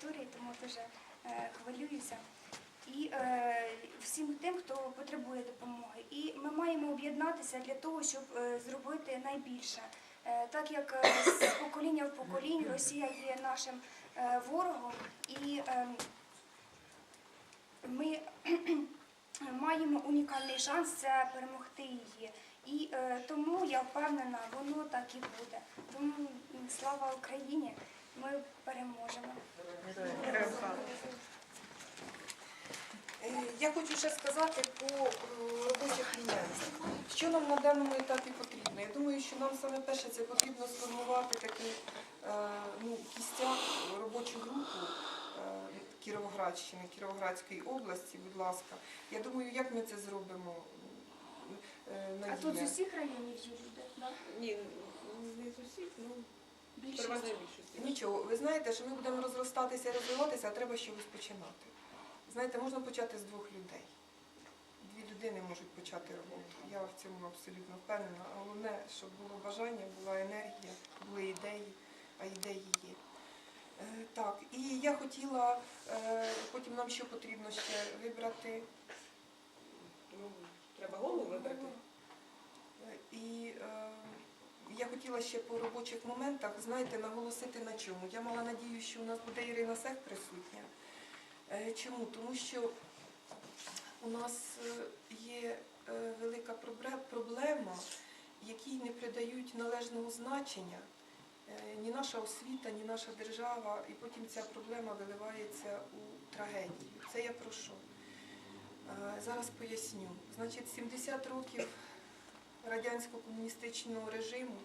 території, тому дуже хвилююся. І е, всім тим, хто потребує допомоги. І ми маємо об'єднатися для того, щоб е, зробити найбільше. Е, так як з покоління в поколінь Росія є нашим ворогом, і е, ми маємо унікальний шанс це перемогти її. І тому я впевнена, воно так і буде. Тому слава Україні! Ми переможемо. Е, Я хочу ще сказати по е, робочих місцях. Що нам на даному етапі потрібно? Я думаю, що нам саме перше це потрібно сформувати такий е, ну, кістяк, робочу групу Кіровоградщини, Кіровоградської області, будь ласка. Я думаю, як ми це зробимо? Е, А тут з усіх районів є люди, да? Ні, не з усіх, ну. Переважної більшості. Нічого, ви знаєте, що ми будемо розростатися і розвиватися, а треба з чогось починати. Знаєте, можна почати з двох людей. Дві людини можуть почати роботу. Я в цьому абсолютно впевнена. Головне, щоб було бажання, була енергія, були ідеї, а ідеї є. Е, Так, і я хотіла, е, потім нам що потрібно ще вибрати. Ну, треба голову вибрати. Я хотіла ще по робочих моментах, знаєте, наголосити на чому. Я мала надію, що у нас буде Ірина Сех присутня. Е, Чому? Тому що у нас е, є е, велика проблема, якій не придають належного значення ні наша освіта, ні наша держава, і потім ця проблема виливається у трагедію. Це я про що? Е, Зараз поясню. Значить, 70 років радянсько-комуністичного режиму,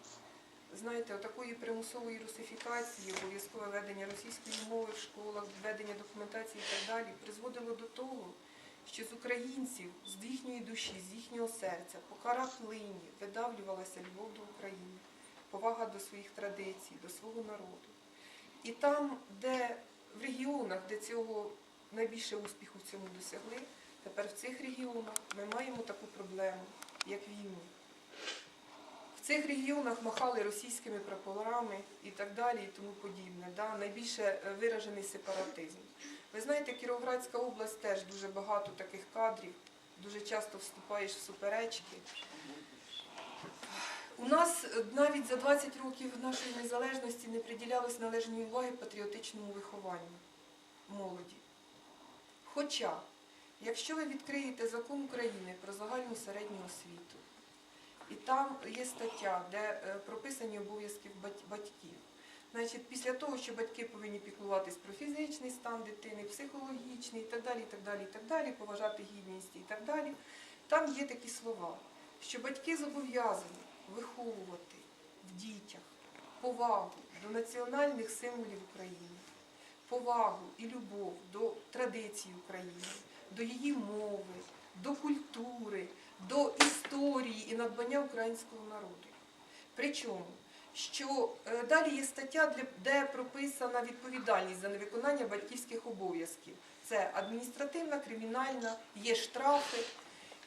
знаєте, такої примусової русифікації, обов'язкове ведення російської мови в школах, введення документації і так далі, призводило до того, що з українців, з їхньої душі, з їхнього серця, по караплині видавлювалася любов до України, повага до своїх традицій, до свого народу. І там, де в регіонах, де цього найбільше успіху в цьому досягли, тепер в цих регіонах ми маємо таку проблему, як війну. Цих регіонах махали російськими прапорами і так далі, і тому подібне. Да? Найбільше е, виражений сепаратизм. Ви знаєте, Кіровоградська область теж дуже багато таких кадрів, дуже часто вступаєш в суперечки. У нас е, навіть за 20 років нашої незалежності не приділялось належної уваги патріотичному вихованню молоді. Хоча, якщо ви відкриєте закон України про загальну середню освіту, і там є стаття, де е, прописані обов'язки батьків. Значить, після того, що батьки повинні піклуватись про фізичний стан дитини, психологічний і так далі, і так далі, і так далі, поважати гідність і так далі, там є такі слова, що батьки зобов'язані виховувати в дітях повагу до національних символів України, повагу і любов до традицій України, до її мови, до культури, до історії і надбання українського народу. Причому, що е, далі є стаття, де прописана відповідальність за невиконання батьківських обов'язків. Це адміністративна, кримінальна, є штрафи.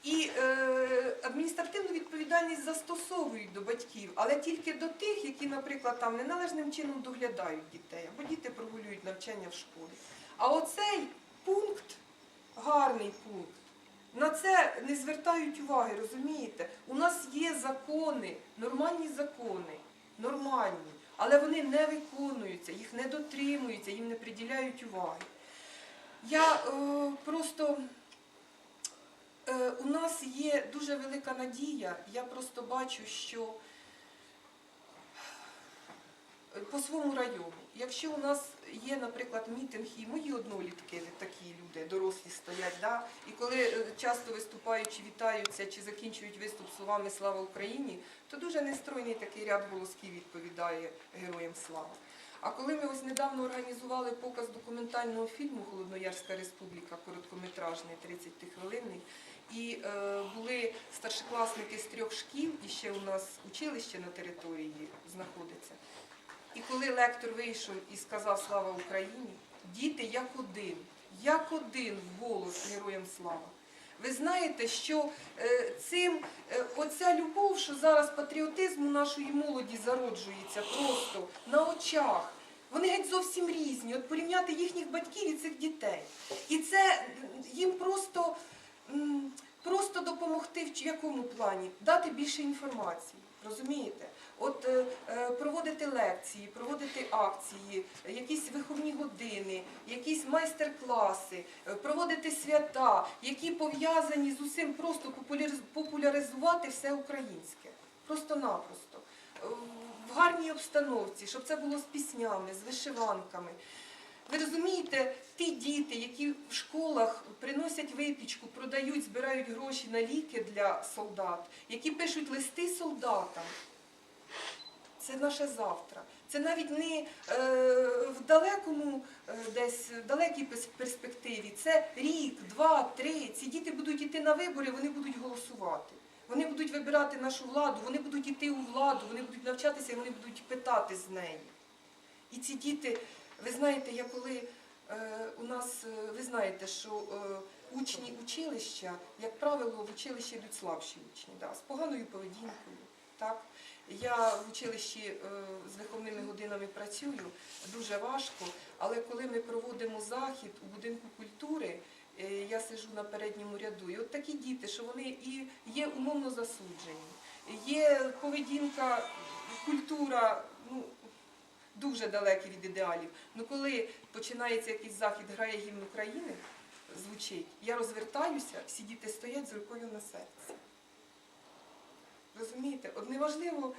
І е, адміністративну відповідальність застосовують до батьків, але тільки до тих, які, наприклад, там неналежним чином доглядають дітей, або діти прогулюють навчання в школі. А оцей пункт, гарний пункт, на це не звертають уваги, розумієте? У нас є закони, нормальні закони, нормальні, але вони не виконуються, їх не дотримуються, їм не приділяють уваги. Я е, просто е, у нас є дуже велика надія. Я просто бачу, що е, по своєму району, якщо у нас є, наприклад, мітинг, і мої однолітки, такі люди, дорослі стоять, да, і коли е, часто виступаючи, вітаються чи закінчують виступ словами Слава Україні, то дуже нестройний такий ряд голосків відповідає Героям Слава. А коли ми ось недавно організували показ документального фільму Холодноярська республіка, короткометражний, 30-хвилинний, і е, були старшокласники з трьох шкіл, і ще у нас училище на території знаходиться. І коли лектор вийшов і сказав Слава Україні, діти як один, як один в голос героям слава. Ви знаєте, що е, цим е, оця любов, що зараз патріотизм у нашої молоді зароджується просто на очах. Вони геть зовсім різні. От порівняти їхніх батьків і цих дітей. І це їм просто, просто допомогти в якому плані? Дати більше інформації. Розумієте? От е, е, проводити лекції, проводити акції, якісь виховні години, якісь майстер-класи, е, проводити свята, які пов'язані з усім, просто популяриз- популяризувати все українське. Просто-напросто. В гарній обстановці, щоб це було з піснями, з вишиванками. Ви розумієте, ті діти, які в школах приносять випічку, продають, збирають гроші на ліки для солдат, які пишуть листи солдатам. Це наше завтра. Це навіть не е, в далекому, е, десь в далекій перспективі. Це рік, два, три. Ці діти будуть йти на вибори, вони будуть голосувати. Вони будуть вибирати нашу владу, вони будуть йти у владу, вони будуть навчатися, і вони будуть питати з неї. І ці діти, ви знаєте, я коли е, у нас, е, ви знаєте, що е, учні училища, як правило, в училище йдуть слабші учні, да, з поганою поведінкою. Так? Я в училищі е, з виховними годинами працюю дуже важко, але коли ми проводимо захід у будинку культури, е, я сижу на передньому ряду. І от такі діти, що вони і є умовно засуджені, є поведінка, культура, ну, дуже далекі від ідеалів. Ну коли починається якийсь захід, грає гімн України, звучить, я розвертаюся, всі діти стоять з рукою на серці. Розумієте? От неважливо,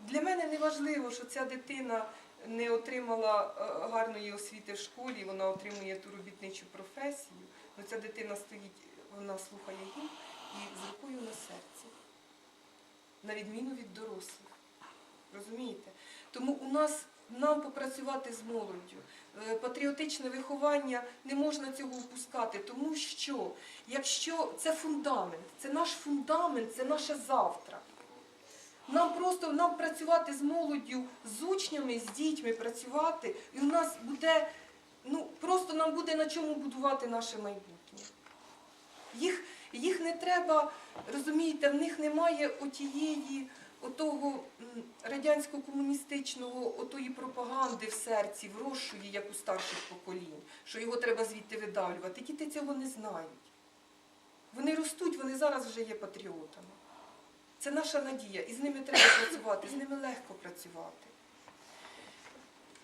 для мене не важливо, що ця дитина не отримала е, гарної освіти в школі, вона отримує ту робітничу професію. але ця дитина стоїть, вона слухає гімн і з рукою на серці, на відміну від дорослих. Розумієте? Тому у нас нам попрацювати з молоддю. Е, Патріотичне виховання не можна цього упускати, тому що якщо це фундамент, це наш фундамент, це наше завтра. Нам просто нам працювати з молоддю, з учнями, з дітьми працювати, і у нас буде, ну просто нам буде на чому будувати наше майбутнє. Їх, їх не треба, розумієте, в них немає отієї, отого радянсько-комуністичного, отої пропаганди в серці, врощує, як у старших поколінь, що його треба звідти видавлювати. Діти цього не знають. Вони ростуть, вони зараз вже є патріотами. Це наша надія, і з ними треба працювати, з ними легко працювати.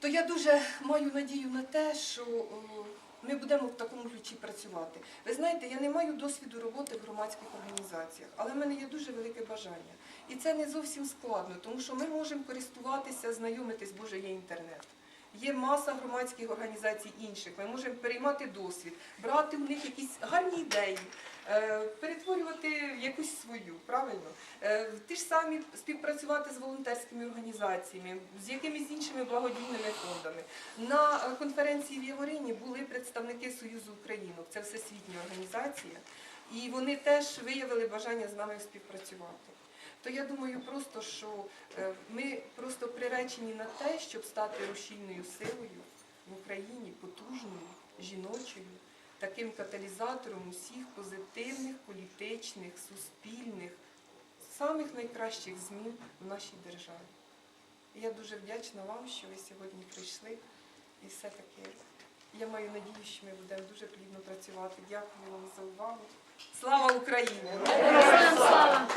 То я дуже маю надію на те, що о, ми будемо в такому ключі працювати. Ви знаєте, я не маю досвіду роботи в громадських організаціях, але в мене є дуже велике бажання. І це не зовсім складно, тому що ми можемо користуватися, знайомитись, боже, є інтернет. Є маса громадських організацій інших. Ми можемо переймати досвід, брати у них якісь гарні ідеї, перетворювати в якусь свою, правильно? Е, Ті ж самі співпрацювати з волонтерськими організаціями, з якимись іншими благодійними фондами. На е, конференції в Яворині були представники Союзу Українок, це всесвітня організація, і вони теж виявили бажання з нами співпрацювати. То я думаю просто, що е, ми просто приречені на те, щоб стати рушійною силою в Україні, потужною, жіночою, таким каталізатором усіх позитивних, політичних, суспільних, самих найкращих змін в нашій державі. Я дуже вдячна вам, що ви сьогодні прийшли. І все-таки я маю надію, що ми будемо дуже плідно працювати. Дякую вам за увагу. Слава Україні! Слава!